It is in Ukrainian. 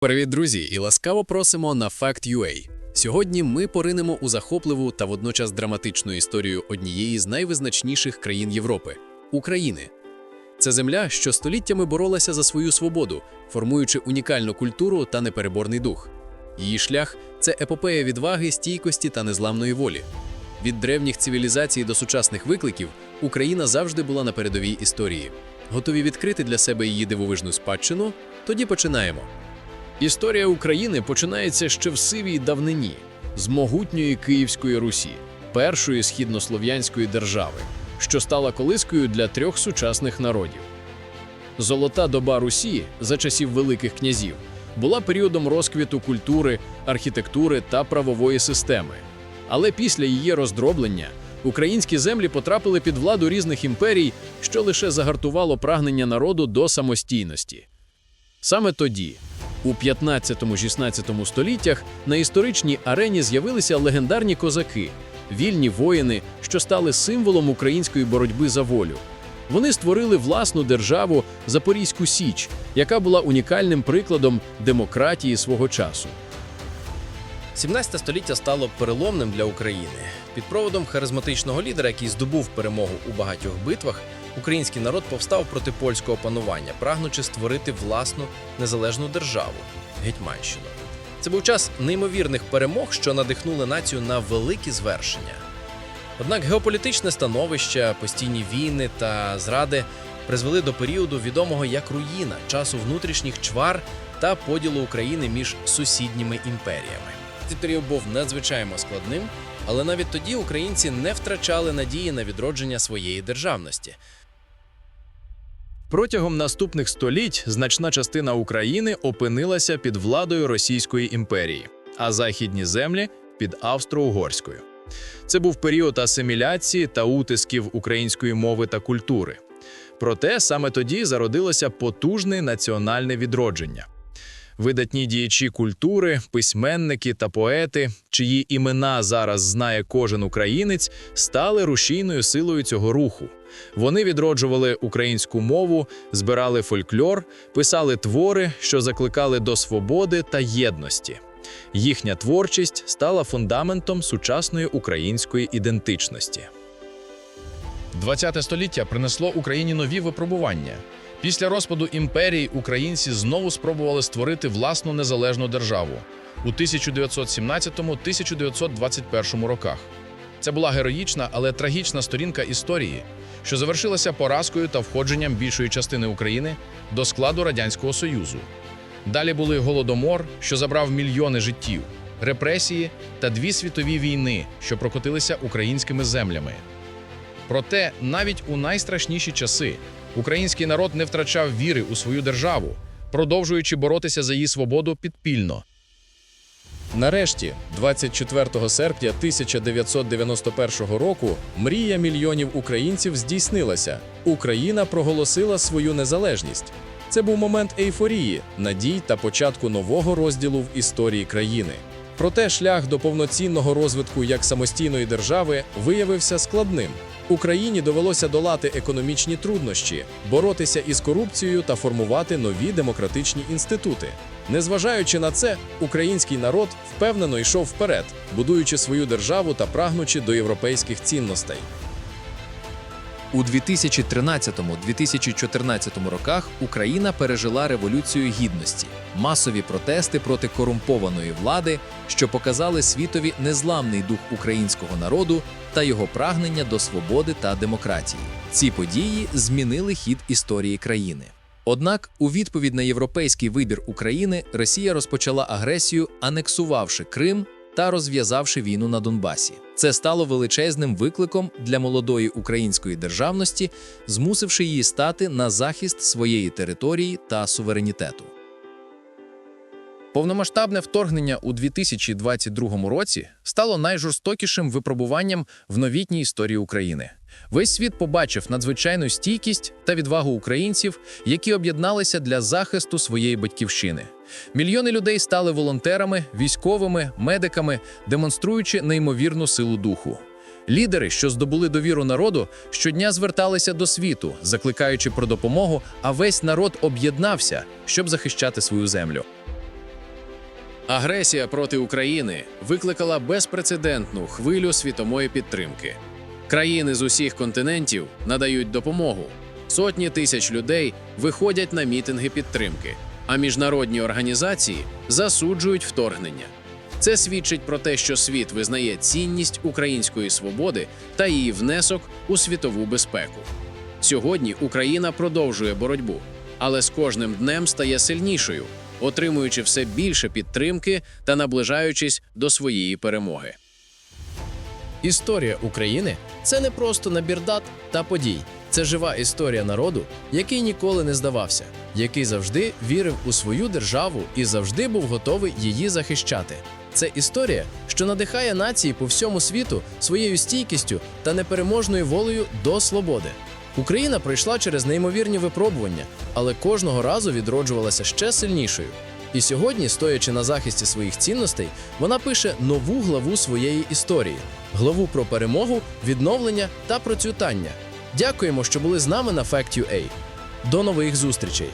Привіт, друзі, і ласкаво просимо на Fact.ua. Сьогодні ми поринемо у захопливу та водночас драматичну історію однієї з найвизначніших країн Європи України. Це земля, що століттями боролася за свою свободу, формуючи унікальну культуру та непереборний дух. Її шлях це епопея відваги, стійкості та незламної волі. Від древніх цивілізацій до сучасних викликів Україна завжди була на передовій історії. Готові відкрити для себе її дивовижну спадщину? Тоді починаємо. Історія України починається ще в сивій давнині з могутньої Київської Русі, першої східнослов'янської держави, що стала колискою для трьох сучасних народів. Золота доба Русі за часів великих князів була періодом розквіту культури, архітектури та правової системи. Але після її роздроблення українські землі потрапили під владу різних імперій, що лише загартувало прагнення народу до самостійності. Саме тоді, у 15-16 століттях, на історичній арені з'явилися легендарні козаки, вільні воїни, що стали символом української боротьби за волю. Вони створили власну державу Запорізьку Січ, яка була унікальним прикладом демократії свого часу. 17 століття стало переломним для України. Під проводом харизматичного лідера, який здобув перемогу у багатьох битвах, український народ повстав проти польського панування, прагнучи створити власну незалежну державу Гетьманщину. Це був час неймовірних перемог, що надихнули націю на великі звершення. Однак геополітичне становище, постійні війни та зради призвели до періоду відомого як руїна, часу внутрішніх чвар та поділу України між сусідніми імперіями. Цей період був надзвичайно складним, але навіть тоді українці не втрачали надії на відродження своєї державності. Протягом наступних століть значна частина України опинилася під владою Російської імперії, а західні землі під Австро-Угорською. Це був період асиміляції та утисків української мови та культури. Проте саме тоді зародилося потужне національне відродження. Видатні діячі культури, письменники та поети, чиї імена зараз знає кожен українець, стали рушійною силою цього руху. Вони відроджували українську мову, збирали фольклор, писали твори, що закликали до свободи та єдності. Їхня творчість стала фундаментом сучасної української ідентичності. 20 століття принесло Україні нові випробування. Після розпаду імперії українці знову спробували створити власну незалежну державу у 1917-1921 роках. Це була героїчна, але трагічна сторінка історії, що завершилася поразкою та входженням більшої частини України до складу Радянського Союзу. Далі були голодомор, що забрав мільйони життів, репресії та дві світові війни, що прокотилися українськими землями. Проте навіть у найстрашніші часи український народ не втрачав віри у свою державу, продовжуючи боротися за її свободу підпільно. Нарешті, 24 серпня 1991 року, мрія мільйонів українців здійснилася. Україна проголосила свою незалежність. Це був момент ейфорії, надій та початку нового розділу в історії країни. Проте шлях до повноцінного розвитку як самостійної держави виявився складним. Україні довелося долати економічні труднощі, боротися із корупцією та формувати нові демократичні інститути. Незважаючи на це, український народ впевнено йшов вперед, будуючи свою державу та прагнучи до європейських цінностей. У 2013-2014 роках Україна пережила революцію гідності, масові протести проти корумпованої влади, що показали світові незламний дух українського народу та його прагнення до свободи та демократії. Ці події змінили хід історії країни. Однак, у відповідь на європейський вибір України Росія розпочала агресію, анексувавши Крим та розв'язавши війну на Донбасі. Це стало величезним викликом для молодої української державності, змусивши її стати на захист своєї території та суверенітету. Повномасштабне вторгнення у 2022 році стало найжорстокішим випробуванням в новітній історії України. Весь світ побачив надзвичайну стійкість та відвагу українців, які об'єдналися для захисту своєї батьківщини. Мільйони людей стали волонтерами, військовими, медиками, демонструючи неймовірну силу духу. Лідери, що здобули довіру народу, щодня зверталися до світу, закликаючи про допомогу, а весь народ об'єднався, щоб захищати свою землю. Агресія проти України викликала безпрецедентну хвилю світової підтримки. Країни з усіх континентів надають допомогу. Сотні тисяч людей виходять на мітинги підтримки, а міжнародні організації засуджують вторгнення. Це свідчить про те, що світ визнає цінність української свободи та її внесок у світову безпеку. Сьогодні Україна продовжує боротьбу, але з кожним днем стає сильнішою, отримуючи все більше підтримки та наближаючись до своєї перемоги. Історія України це не просто набір дат та подій. Це жива історія народу, який ніколи не здавався, який завжди вірив у свою державу і завжди був готовий її захищати. Це історія, що надихає нації по всьому світу своєю стійкістю та непереможною волею до свободи. Україна пройшла через неймовірні випробування, але кожного разу відроджувалася ще сильнішою. І сьогодні, стоячи на захисті своїх цінностей, вона пише нову главу своєї історії главу про перемогу, відновлення та процвітання. Дякуємо, що були з нами на Fact.ua. До нових зустрічей!